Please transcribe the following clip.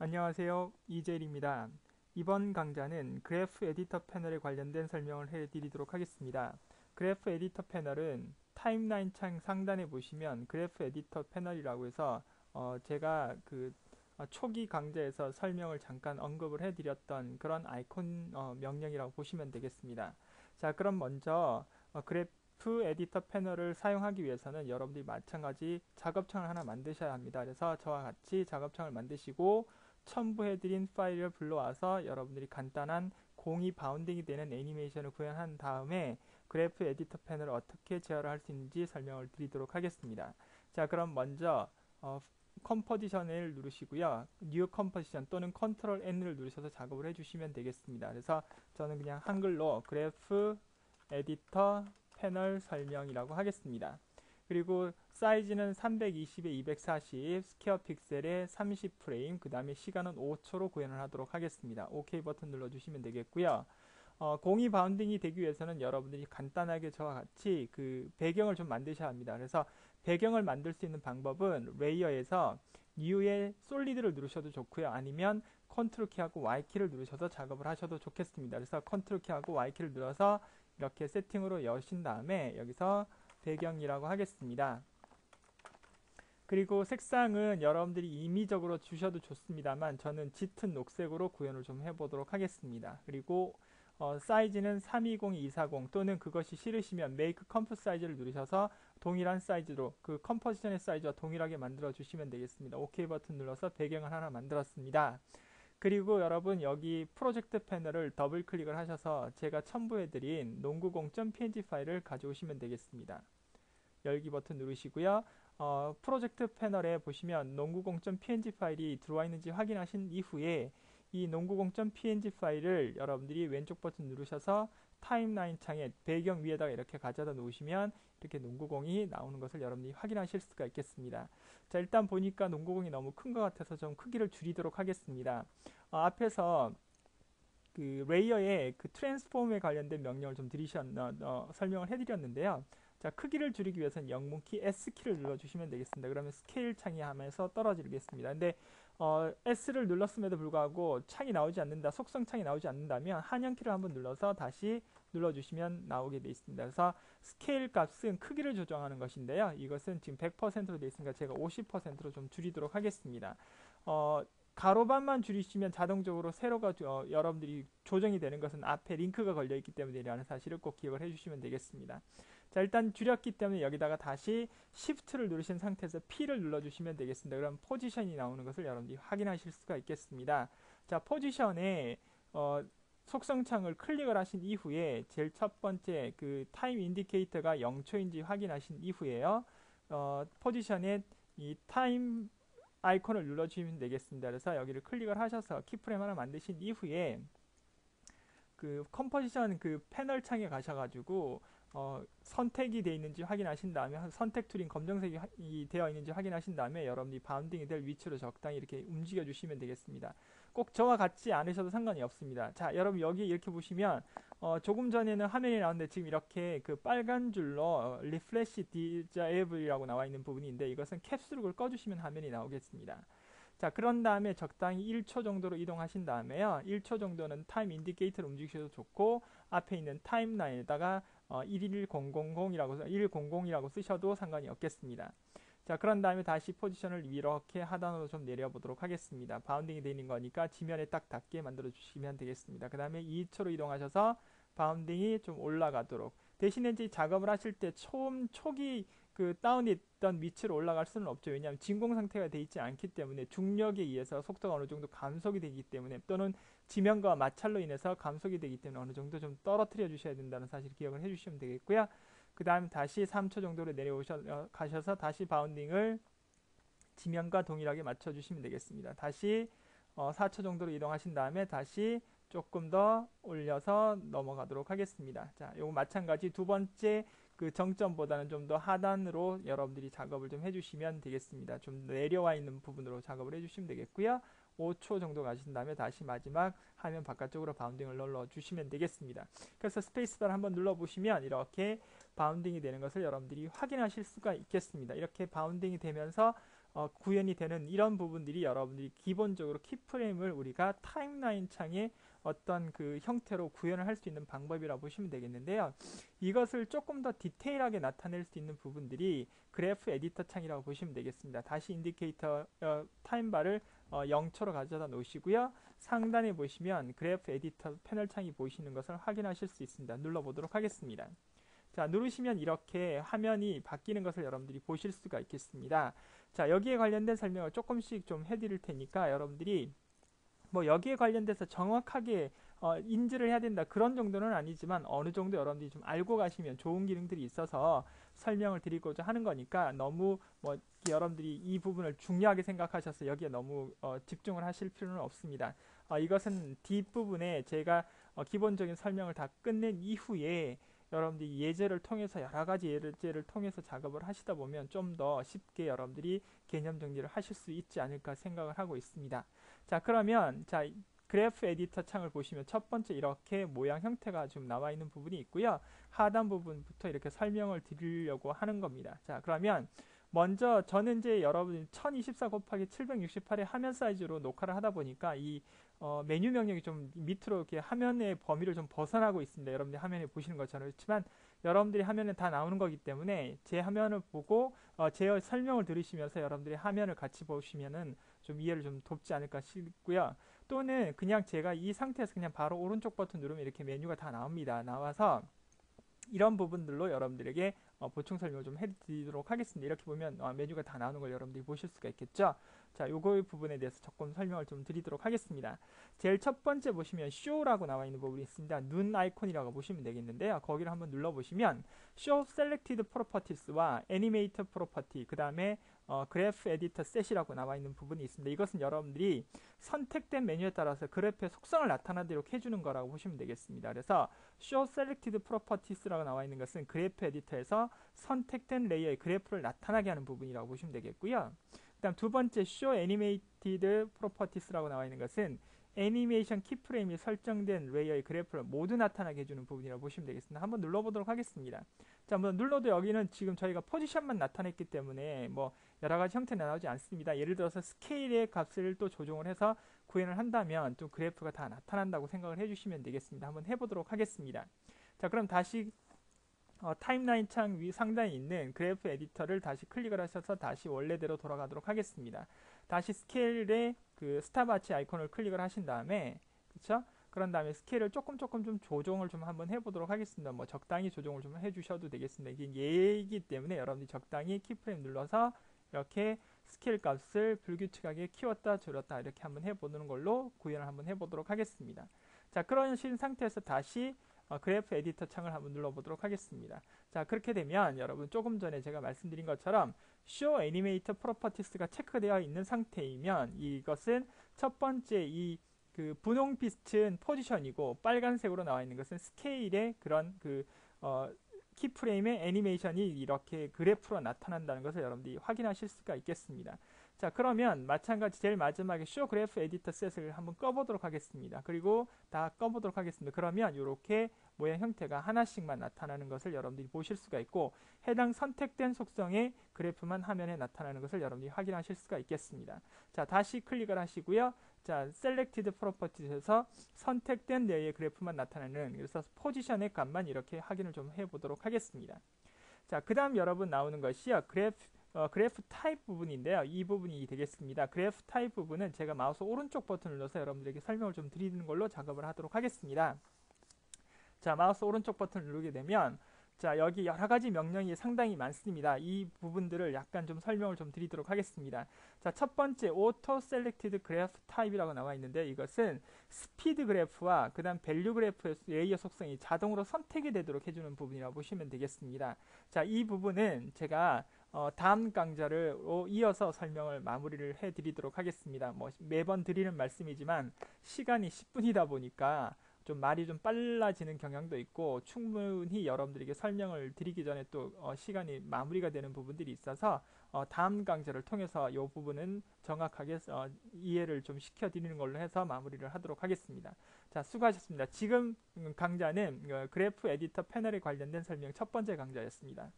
안녕하세요. 이재일입니다. 이번 강좌는 그래프 에디터 패널에 관련된 설명을 해드리도록 하겠습니다. 그래프 에디터 패널은 타임라인 창 상단에 보시면 그래프 에디터 패널이라고 해서 어 제가 그 어, 초기 강좌에서 설명을 잠깐 언급을 해드렸던 그런 아이콘 어 명령이라고 보시면 되겠습니다. 자 그럼 먼저 어 그래프 에디터 패널을 사용하기 위해서는 여러분들이 마찬가지 작업창을 하나 만드셔야 합니다. 그래서 저와 같이 작업창을 만드시고 첨부해드린 파일을 불러와서 여러분들이 간단한 공이 바운딩이 되는 애니메이션을 구현한 다음에 그래프 에디터 패널을 어떻게 제어를 할 수 있는지 설명을 드리도록 하겠습니다. 자 그럼 먼저 어, 컴포지션을 누르시고요. 뉴 컴포지션 또는 컨트롤 N을 누르셔서 작업을 해주시면 되겠습니다. 그래서 저는 그냥 한글로 그래프 에디터 패널 설명이라고 하겠습니다. 그리고 사이즈는 320에 240, 스퀘어 픽셀에 30프레임, 그 다음에 시간은 5초로 구현을 하도록 하겠습니다. OK 버튼 눌러주시면 되겠고요. 어, 공이 바운딩이 되기 위해서는 여러분들이 간단하게 저와 같이 그 배경을 좀 만드셔야 합니다. 그래서 배경을 만들 수 있는 방법은 레이어에서 New의 솔리드를 누르셔도 좋고요. 아니면 컨트롤 키하고 Y 키를 누르셔서 작업을 하셔도 좋겠습니다. 그래서 컨트롤 키하고 Y 키를 눌러서 이렇게 세팅으로 여신 다음에 여기서 배경이라고 하겠습니다. 그리고 색상은 여러분들이 임의적으로 주셔도 좋습니다만 저는 짙은 녹색으로 구현을 좀 해보도록 하겠습니다. 그리고 어, 사이즈는 320240 또는 그것이 싫으시면 Make Comp 사이즈를 누르셔서 동일한 사이즈로 그 컴포지션의 사이즈와 동일하게 만들어 주시면 되겠습니다. OK 버튼 눌러서 배경을 하나 만들었습니다. 그리고 여러분 여기 프로젝트 패널을 더블 클릭을 하셔서 제가 첨부해드린 농구공.png 파일을 가져오시면 되겠습니다. 열기 버튼 누르시고요. 어, 프로젝트 패널에 보시면 농구공.png 파일이 들어와 있는지 확인하신 이후에 이 농구공.png 파일을 여러분들이 왼쪽 버튼 누르셔서 타임라인 창에 배경 위에다가 이렇게 가져다 놓으시면 이렇게 농구공이 나오는 것을 여러분들이 확인하실 수가 있겠습니다. 자 일단 보니까 농구공이 너무 큰 것 같아서 좀 크기를 줄이도록 하겠습니다. 어, 앞에서 그 레이어의 그 트랜스폼에 관련된 명령을 좀 드리셨, 어, 어, 설명을 해드렸는데요. 자 크기를 줄이기 위해서는 영문키 S키를 눌러주시면 되겠습니다. 그러면 스케일 창이 하면서 떨어지겠습니다. 근데 어, S를 눌렀음에도 불구하고 창이 나오지 않는다, 속성 창이 나오지 않는다면 한영키를 한번 눌러서 다시 눌러주시면 나오게 되어 있습니다. 그래서 스케일 값은 크기를 조정하는 것인데요. 이것은 지금 100%로 되어 있으니까 제가 50%로 좀 줄이도록 하겠습니다. 어, 가로반만 줄이시면 자동적으로 세로가 어, 여러분들이 조정이 되는 것은 앞에 링크가 걸려 있기 때문이라는 사실을 꼭 기억을 해주시면 되겠습니다. 자 일단 줄였기 때문에 여기다가 다시 Shift를 누르신 상태에서 P를 눌러주시면 되겠습니다. 그럼 포지션이 나오는 것을 여러분들이 확인하실 수가 있겠습니다. 자 포지션에 어, 속성창을 클릭을 하신 이후에 제일 첫 번째 그 타임 인디케이터가 0초인지 확인하신 이후에요. 어, 포지션에 이 타임 아이콘을 눌러주시면 되겠습니다. 그래서 여기를 클릭을 하셔서 키프레임 하나 만드신 이후에 그 컴포지션 그 패널 창에 가셔가지고 어, 선택이 되어 있는지 확인하신 다음에 선택 툴인 검정색이 되어 있는지 확인하신 다음에 여러분이 바운딩이 될 위치로 적당히 이렇게 움직여 주시면 되겠습니다. 꼭 저와 같지 않으셔도 상관이 없습니다. 자 여러분 여기 이렇게 보시면 어, 조금 전에는 화면이 나왔는데 지금 이렇게 그 빨간 줄로 리플래시 디자이블이라고 나와 있는 부분인데 이것은 캡슐을 꺼주시면 화면이 나오겠습니다. 자 그런 다음에 적당히 1초 정도로 이동하신 다음에요 1초 정도는 타임 인디케이터를 움직이셔도 좋고 앞에 있는 타임라인에다가 어, 11000이라고 100이라고 쓰셔도 상관이 없겠습니다. 자 그런 다음에 다시 포지션을 이렇게 하단으로 좀 내려보도록 하겠습니다. 바운딩이 되는 거니까 지면에 딱 닿게 만들어 주시면 되겠습니다. 그 다음에 2초로 이동하셔서 바운딩이 좀 올라가도록 대신에 이제 작업을 하실 때 처음 초기 그 다운이 있던 위치로 올라갈 수는 없죠. 왜냐하면 진공 상태가 되어 있지 않기 때문에 중력에 의해서 속도가 어느 정도 감속이 되기 때문에 또는 지면과 마찰로 인해서 감속이 되기 때문에 어느 정도 좀 떨어뜨려 주셔야 된다는 사실 기억을 해 주시면 되겠고요. 그 다음 다시 3초 정도로 내려오셔 어, 가셔서 다시 바운딩을 지면과 동일하게 맞춰 주시면 되겠습니다. 다시 어, 4초 정도로 이동하신 다음에 다시 조금 더 올려서 넘어가도록 하겠습니다. 자, 요거 마찬가지 두 번째 그 정점보다는 좀 더 하단으로 여러분들이 작업을 좀 해주시면 되겠습니다. 좀 내려와 있는 부분으로 작업을 해주시면 되겠고요. 5초 정도 가신 다음에 다시 마지막 화면 바깥쪽으로 바운딩을 눌러 주시면 되겠습니다. 그래서 스페이스바를 한번 눌러 보시면 이렇게 바운딩이 되는 것을 여러분들이 확인하실 수가 있겠습니다. 이렇게 바운딩이 되면서 어, 구현이 되는 이런 부분들이 여러분들이 기본적으로 키프레임을 우리가 타임라인 창에 어떤 그 형태로 구현을 할 수 있는 방법이라고 보시면 되겠는데요. 이것을 조금 더 디테일하게 나타낼 수 있는 부분들이 그래프 에디터 창이라고 보시면 되겠습니다. 다시 인디케이터 어, 타임바를 어, 0초로 가져다 놓으시고요. 상단에 보시면 그래프 에디터 패널 창이 보이시는 것을 확인하실 수 있습니다. 눌러보도록 하겠습니다. 자 누르시면 이렇게 화면이 바뀌는 것을 여러분들이 보실 수가 있겠습니다. 자 여기에 관련된 설명을 조금씩 좀 해드릴 테니까 여러분들이 뭐 여기에 관련돼서 정확하게 어, 인지를 해야 된다 그런 정도는 아니지만 어느 정도 여러분들이 좀 알고 가시면 좋은 기능들이 있어서 설명을 드리고자 하는 거니까 너무 뭐 여러분들이 이 부분을 중요하게 생각하셔서 여기에 너무 어, 집중을 하실 필요는 없습니다. 어, 이것은 뒷부분에 제가 어, 기본적인 설명을 다 끝낸 이후에 여러분들이 예제를 통해서 여러 가지 예제를 통해서 작업을 하시다 보면 좀 더 쉽게 여러분들이 개념 정리를 하실 수 있지 않을까 생각을 하고 있습니다. 자 그러면 자 그래프 에디터 창을 보시면 첫 번째 이렇게 모양 형태가 좀 나와 있는 부분이 있고요. 하단 부분부터 이렇게 설명을 드리려고 하는 겁니다. 자 그러면 먼저 저는 이제 여러분 1024 곱하기 768의 화면 사이즈로 녹화를 하다 보니까 이 어, 메뉴 명령이 좀 밑으로 이렇게 화면의 범위를 좀 벗어나고 있습니다. 여러분들이 화면에 보시는 것처럼 그렇지만 여러분들이 화면에 다 나오는 거기 때문에 제 화면을 보고 어, 제 설명을 들으시면서 여러분들이 화면을 같이 보시면은 좀 이해를 좀 돕지 않을까 싶고요. 또는 그냥 제가 이 상태에서 그냥 바로 오른쪽 버튼 누르면 이렇게 메뉴가 다 나옵니다. 나와서 이런 부분들로 여러분들에게 어, 보충 설명을 좀 해드리도록 하겠습니다. 이렇게 보면 어, 메뉴가 다 나오는 걸 여러분들이 보실 수가 있겠죠. 자, 요거 부분에 대해서 조금 설명을 좀 드리도록 하겠습니다. 제일 첫 번째 보시면 쇼라고 나와 있는 부분이 있습니다. 눈 아이콘이라고 보시면 되겠는데요. 거기를 한번 눌러보시면 Show Selected Properties와 Animate Property, 그 다음에 어, 그래프 에디터 셋이라고 나와 있는 부분이 있습니다. 이것은 여러분들이 선택된 메뉴에 따라서 그래프의 속성을 나타나도록 해주는 거라고 보시면 되겠습니다. 그래서 Show Selected Properties라고 나와 있는 것은 그래프 에디터에서 선택된 레이어의 그래프를 나타나게 하는 부분이라고 보시면 되겠고요. 그 다음 두 번째 Show Animated Properties라고 나와 있는 것은 애니메이션 키프레임이 설정된 레이어의 그래프를 모두 나타나게 해주는 부분이라고 보시면 되겠습니다. 한번 눌러보도록 하겠습니다. 자, 한번 눌러도 여기는 지금 저희가 포지션만 나타냈기 때문에 뭐 여러 가지 형태는 나오지 않습니다. 예를 들어서 스케일의 값을 또 조정을 해서 구현을 한다면 좀 그래프가 다 나타난다고 생각을 해주시면 되겠습니다. 한번 해보도록 하겠습니다. 자, 그럼 다시 어, 타임라인 창 위 상단에 있는 그래프 에디터를 다시 클릭을 하셔서 다시 원래대로 돌아가도록 하겠습니다. 다시 스케일의 그 스타바치 아이콘을 클릭을 하신 다음에 그쵸? 그런 다음에 스케일을 조금 조금 좀 조정을 좀 한번 해보도록 하겠습니다. 뭐 적당히 조정을 좀 해주셔도 되겠습니다. 이게 예이기 때문에 여러분들이 적당히 키프레임 눌러서 이렇게 스케일 값을 불규칙하게 키웠다 줄였다 이렇게 한번 해보는 걸로 구현을 한번 해보도록 하겠습니다. 자 그런 상태에서 다시 어, 그래프 에디터 창을 한번 눌러보도록 하겠습니다. 자 그렇게 되면 여러분 조금 전에 제가 말씀드린 것처럼 Show Animate Properties가 체크되어 있는 상태이면 이것은 첫 번째 이그 분홍 빛은 포지션이고 빨간색으로 나와 있는 것은 스케일의 그런 그 어, 키프레임의 애니메이션이 이렇게 그래프로 나타난다는 것을 여러분들이 확인하실 수가 있겠습니다. 자 그러면 마찬가지 제일 마지막에 쇼 그래프 에디터 셋을 한번 꺼보도록 하겠습니다. 그리고 다 꺼보도록 하겠습니다. 그러면 이렇게 모양 형태가 하나씩만 나타나는 것을 여러분들이 보실 수가 있고 해당 선택된 속성의 그래프만 화면에 나타나는 것을 여러분들이 확인하실 수가 있겠습니다. 자 다시 클릭을 하시고요. 자, Selected Properties에서 선택된 내의 그래프만 나타나는 그래서 포지션의 값만 이렇게 확인을 좀 해보도록 하겠습니다. 자, 그 다음 여러분 나오는 것이요. 그래프 어, 그래프 타입 부분인데요. 이 부분이 되겠습니다. 그래프 타입 부분은 제가 마우스 오른쪽 버튼을 눌러서 여러분들에게 설명을 좀 드리는 걸로 작업을 하도록 하겠습니다. 자, 마우스 오른쪽 버튼을 누르게 되면 자, 여기 여러 가지 명령이 상당히 많습니다. 이 부분들을 약간 좀 설명을 좀 드리도록 하겠습니다. 자, 첫 번째 Auto Selected Graph Type이라고 나와 있는데 이것은 스피드 그래프와 그 다음 밸류 그래프의 레이어 속성이 자동으로 선택이 되도록 해주는 부분이라고 보시면 되겠습니다. 자, 이 부분은 제가 어, 다음 강좌를 이어서 설명을 마무리를 해드리도록 하겠습니다. 뭐 매번 드리는 말씀이지만 시간이 10분이다 보니까 좀 말이 좀 빨라지는 경향도 있고 충분히 여러분들에게 설명을 드리기 전에 또 어, 시간이 마무리가 되는 부분들이 있어서 어, 다음 강좌를 통해서 이 부분은 정확하게 어, 이해를 좀 시켜드리는 걸로 해서 마무리를 하도록 하겠습니다. 자 수고하셨습니다. 지금 강좌는 어, 그래프 에디터 패널에 관련된 설명 첫 번째 강좌였습니다.